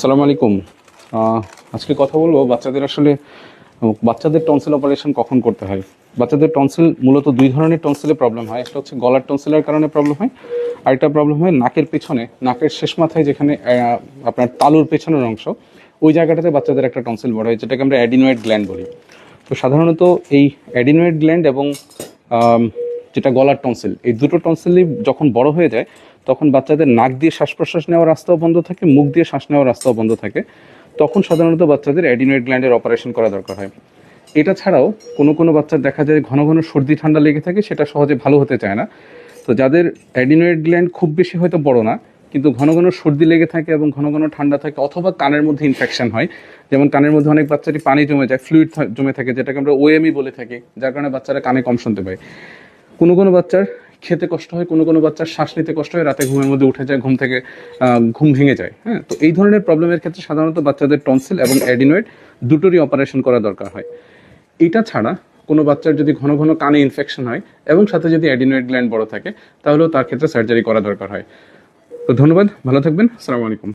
সালাম আলাইকুম। আজকে কথা বলব বাচ্চাদের আসলে, বাচ্চাদের টনসিল অপারেশন কখন করতে হয়? বাচ্চাদের টনসিল মূলত দুই ধরনের টনসিলে প্রবলেম হয়। একটা হচ্ছে গলার টনসিলের কারণে প্রবলেম হয় আরেকটা প্রবলেম হয় নাকের পেছনে। নাকের শেষ মাথায় যেখানে আপনার তালুর পেছনের অংশ, ওই জায়গাটাতে বাচ্চাদের একটা টনসিল বড় হয়, যেটাকে আমরা অ্যাডিনোয়েড গ্ল্যান্ড বলি। তো সাধারণত এই অ্যাডিনোয়েড গ্ল্যান্ড এবং যেটা গলার টনসিল এই দুটো টনসিলই যখন বড় হয়ে যায়, তখন বাচ্চাদের নাক দিয়ে শ্বাস প্রশ্বাস নেওয়ার রাস্তাও বন্ধ থাকে, মুখ দিয়ে শ্বাস নেওয়ার রাস্তাও বন্ধ থাকে। তখন সাধারণত বাচ্চাদের অ্যাডিনোয়েড গ্ল্যান্ডের অপারেশন করা দরকার হয়। এটা ছাড়াও কোনো কোনো বাচ্চার দেখা যায় ঘন ঘন সর্দি, ঠান্ডা লেগে থাকে, সেটা সহজে ভালো হতে চায় না। তো যাদের অ্যাডিনোয়েড গ্ল্যান্ড খুব বেশি হয়তো বড় না, কিন্তু ঘন ঘন সর্দি লেগে থাকে এবং ঘন ঘন ঠান্ডা থাকে, অথবা কানের মধ্যে ইনফেকশন হয়। যেমন কানের মধ্যে অনেক বাচ্চারই পানি জমে যায় ফ্লুইড জমে থাকে, যেটাকে আমরা ওএমই বলে থাকি, যার কারণে বাচ্চারা কানে কম শুনতে পায়। কোনো কোনো বাচ্চার খেতে কষ্ট হয়, কোনো কোনো বাচ্চার শ্বাস নিতে কষ্ট হয়, রাতে ঘুমের মধ্যে উঠে যায়, ঘুম থেকে ঘুম ভেঙে যায় হ্যাঁ? তো এই ধরনের প্রবলেমের ক্ষেত্রে সাধারণত বাচ্চাদের টনসিল এবং অ্যাডিনয়েড দুটোরই অপারেশন করা দরকার হয়। এটা ছাড়া কোনো বাচ্চার যদি ঘন ঘন কানে ইনফেকশন হয় এবং সাথে যদি অ্যাডিনয়েড গ্ল্যান্ড বড় থাকে, তাহলেও তার ক্ষেত্রে সার্জারি করা দরকার হয়। তো ধন্যবাদ, ভালো থাকবেন, আসসালামু আলাইকুম।